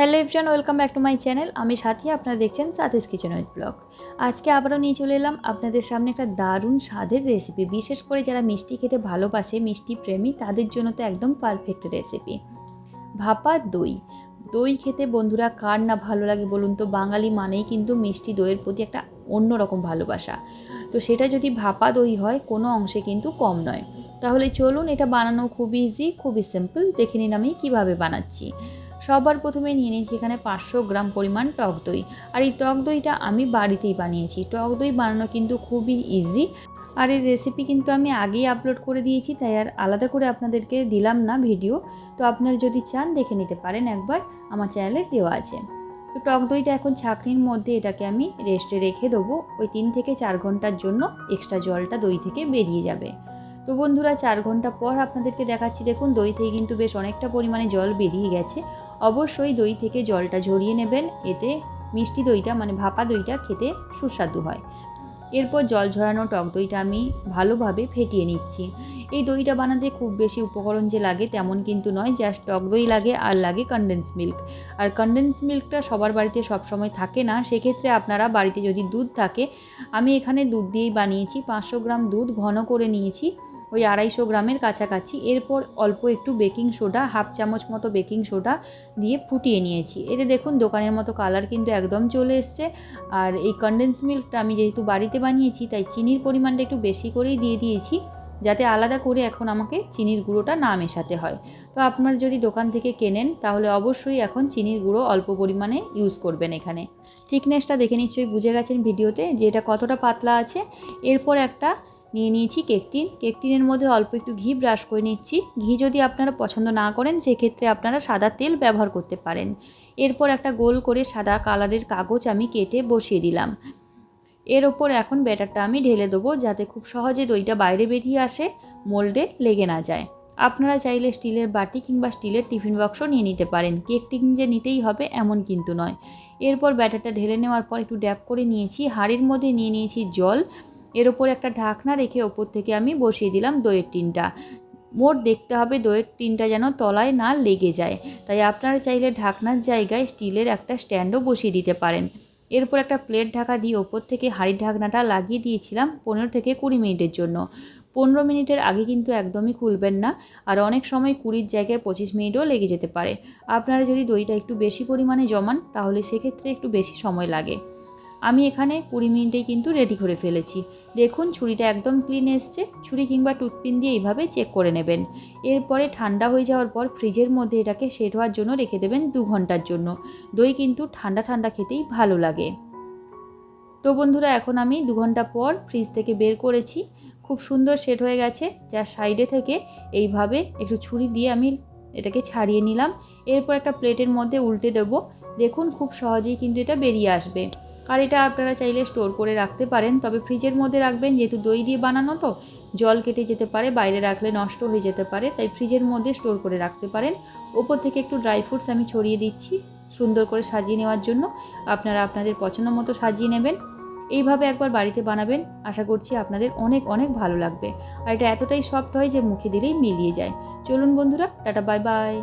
Hello everyone, welcome back to my channel. আমি সাথী, আপনারা দেখছেন সাথেস কিচেন উইথ ব্লগ। আজকে আবারও নিয়ে চলে এলাম আপনাদের সামনে একটা দারুণ স্বাদের রেসিপি বিশেষ করে যারা মিষ্টি খেতে ভালোবাসে, মিষ্টি প্রেমী, তাদের জন্য তো একদম পারফেক্ট রেসিপি ভাপা দই। দই খেতে বন্ধুরা কার না ভালো লাগে বলুন তো? বাঙালি মানেই কিন্তু মিষ্টি দইয়ের প্রতি একটা অন্যরকম ভালোবাসা। তো সেটা যদি ভাপা দই হয়, কোনো অংশে কিন্তু কম নয়। তাহলে চলুন, এটা বানানো খুব ইজি খুবই সিম্পল দেখে নিন আমি কীভাবে বানাচ্ছি। সবার প্রথমে নিয়ে নিয়েছি এখানে পাঁচশো গ্রাম পরিমাণ টক দই। আর এই টক দইটা আমি বাড়িতেই বানিয়েছি। টক দই বানানো কিন্তু খুবই ইজি আর এই রেসিপি কিন্তু আমি আগেই আপলোড করে দিয়েছি, তাই আর আলাদা করে আপনাদেরকে দিলাম না ভিডিও তো আপনারা যদি চান, দেখে নিতে পারেন একবার। আমার চ্যানেলে দেওয়া আছে। তো টক দইটা এখন ছাঁকনির মধ্যে এটাকে আমি রেস্টে রেখে দেবো। ওই তিন থেকে চার ঘণ্টার জন্য এক্সট্রা জলটা দই থেকে বেরিয়ে যাবে। তো বন্ধুরা, চার ঘণ্টা পর আপনাদেরকে দেখাচ্ছি। দেখুন দই থেকে কিন্তু বেশ অনেকটা পরিমাণে জল বেরিয়ে গেছে। অবশ্যই দই থেকে জলটা ঝরিয়ে নেবেন, এতে মিষ্টি দইটা মানে ভাপা দইটা খেতে সুস্বাদু হয়। এরপর জল ঝরানো টক দইটা আমি ভালোভাবে ফেটিয়ে নিচ্ছি। এই দইটা বানাতে খুব বেশি উপকরণ যে লাগে তেমন কিন্তু নয়, জাস্ট টক দই লাগে আর লাগে কনডেন্স মিল্ক আর কনডেন্স মিল্কটা সবার বাড়িতে সবসময় থাকে না, সেক্ষেত্রে আপনারা বাড়িতে যদি দুধ থাকে, আমি এখানে দুধ দিয়েই বানিয়েছি, পাঁচশো গ্রাম দুধ ঘন করে নিয়েছি। ওই আড়াইশো গ্রামের কাছাকাছি। এরপর অল্প একটু বেকিং সোডা, হাফ চামচ মতো বেকিং সোডা দিয়ে ফুটিয়ে নিয়েছি। এতে দেখুন দোকানের মতো কালার কিন্তু একদম চলে এসছে। আর এই কনডেন্স মিল্কটা আমি যেহেতু বাড়িতে বানিয়েছি, তাই চিনির পরিমাণটা একটু বেশি করেই দিয়ে দিয়েছি, যাতে আলাদা করে এখন আমাকে চিনির গুঁড়োটা না মেশাতে হয়। তো আপনার যদি দোকান থেকে কেনেন, তাহলে অবশ্যই এখন চিনির গুঁড়ো অল্প পরিমাণে ইউজ করবেন এখানে। থিকনেসটা দেখে নিশ্চয়ই বুঝে গেছেন ভিডিওতে যে এটা কতটা পাতলা আছে। এরপর একটা নিয়ে নিয়েছি কেকটিন। কেকটিনের মধ্যে অল্প একটু ঘি ব্রাশ করে নিচ্ছি। ঘি যদি আপনারা পছন্দ না করেন, সেক্ষেত্রে আপনারা সাদা তেল ব্যবহার করতে পারেন। এরপর একটা গোল করে সাদা কালারের কাগজ আমি কেটে বসিয়ে দিলাম। এর ওপর এখন ব্যাটারটা আমি ঢেলে দেবো যাতে খুব সহজে দইটা বাইরে বেরিয়ে আসে, মোল্ডে লেগে না যায়। আপনারা চাইলে স্টিলের বাটি কিংবা স্টিলের টিফিন বক্সও নিয়ে নিতে পারেন। কেক টিন যে নিতেই হবে এমন কিন্তু নয়। এরপর ব্যাটারটা ঢেলে নেওয়ার পর একটু ড্যাপ করে নিয়েছি। হাঁড়ির মধ্যে নিয়ে নিয়েছি জল। এর ওপর একটা ঢাকনা রেখে ওপর থেকে আমি বসিয়ে দিলাম দইয়ের টিনটা। মোট দেখতে হবে দইয়ের টিনটা যেন তলায় না লেগে যায়। তাই আপনারা চাইলে ঢাকনার জায়গায় স্টিলের একটা স্ট্যান্ডও বসিয়ে দিতে পারেন। এরপর একটা প্লেট ঢাকা দিয়ে ওপর থেকে হাঁড়ির ঢাকনাটা লাগিয়ে দিয়েছিলাম পনেরো থেকে কুড়ি মিনিটের জন্য। পনেরো মিনিটের আগে কিন্তু একদমই খুলবেন না আর অনেক সময় কুড়ির জায়গায় পঁচিশ মিনিটও লেগে যেতে পারে। আপনারা যদি দইটা একটু বেশি পরিমাণে জমান তাহলে সেক্ষেত্রে একটু বেশি সময় লাগে। আমি এখানে কুড়ি মিনিটেই কিন্তু রেডি করে ফেলেছি। দেখুন, ছুরিটা একদম ক্লিন এসছে। ছুরি কিংবা টুথপিন দিয়ে এইভাবে চেক করে নেবেন। এরপরে ঠান্ডা হয়ে যাওয়ার পর ফ্রিজের মধ্যে এটাকে সেট হওয়ার জন্য রেখে দেবেন দু ঘণ্টার জন্য। দই কিন্তু ঠান্ডা ঠান্ডা খেতেই ভালো লাগে। তো বন্ধুরা, এখন আমি দু ঘণ্টা পর ফ্রিজ থেকে বের করেছি। খুব সুন্দর সেট হয়ে গেছে। যার সাইডে থেকে এইভাবে একটু ছুরি দিয়ে আমি এটাকে ছাড়িয়ে নিলাম। এরপর একটা প্লেটের মধ্যে উল্টে দেবো। দেখুন, খুব সহজেই কিন্তু এটা বেরিয়ে আসবে। আর এটা আপনারা চাইলে স্টোর করে রাখতে পারেন। তবে ফ্রিজের মধ্যে রাখবেন, যেহেতু দই দিয়ে বানানো তো, জল কেটে যেতে পারে, বাইরে রাখলে নষ্ট হয়ে যেতে পারে, তাই ফ্রিজের মধ্যে স্টোর করে রাখতে পারেন। ওপর থেকে একটু ড্রাই ফ্রুটস আমি ছড়িয়ে দিচ্ছি সুন্দর করে সাজিয়ে নেওয়ার জন্য। আপনারা আপনাদের পছন্দ মতো সাজিয়ে নেবেন। এইভাবে একবার বাড়িতে বানাবেন, আশা করছি আপনাদের অনেক অনেক ভালো লাগবে। আর এটা এতটাই সফট হয় যে মুখে দিলেই মিলিয়ে যায়। চলুন বন্ধুরা, টাটা বাই বাই